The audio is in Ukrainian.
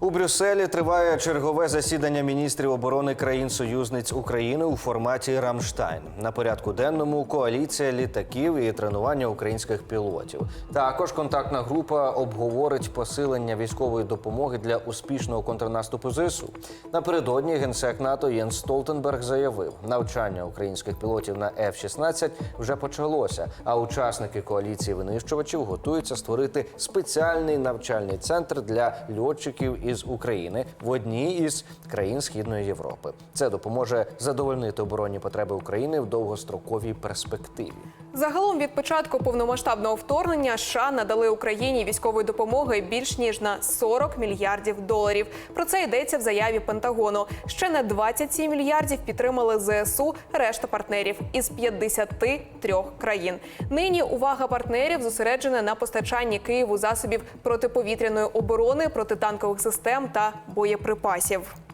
У Брюсселі триває чергове засідання міністрів оборони країн-союзниць України у форматі Рамштайн. На порядку денному коаліція літаків і тренування українських пілотів. Також контактна група обговорить посилення військової допомоги для успішного контрнаступу ЗСУ. Напередодні генсек НАТО Єнс Столтенберг заявив, навчання українських пілотів на F-16 вже почалося. А учасники коаліції винищувачів готуються створити спеціальний навчальний центр для льотчиків із України в одній із країн Східної Європи. Це допоможе задовольнити оборонні потреби України в довгостроковій перспективі. Загалом від початку повномасштабного вторгнення США надали Україні військової допомоги більш ніж на 40 мільярдів доларів. Про це йдеться в заяві Пентагону. Ще на 27 мільярдів підтримали ЗСУ решта партнерів із 53 країн. Нині увага партнерів зосереджена на постачанні Києву засобів протиповітряної оборони, протитанкових систем та боєприпасів.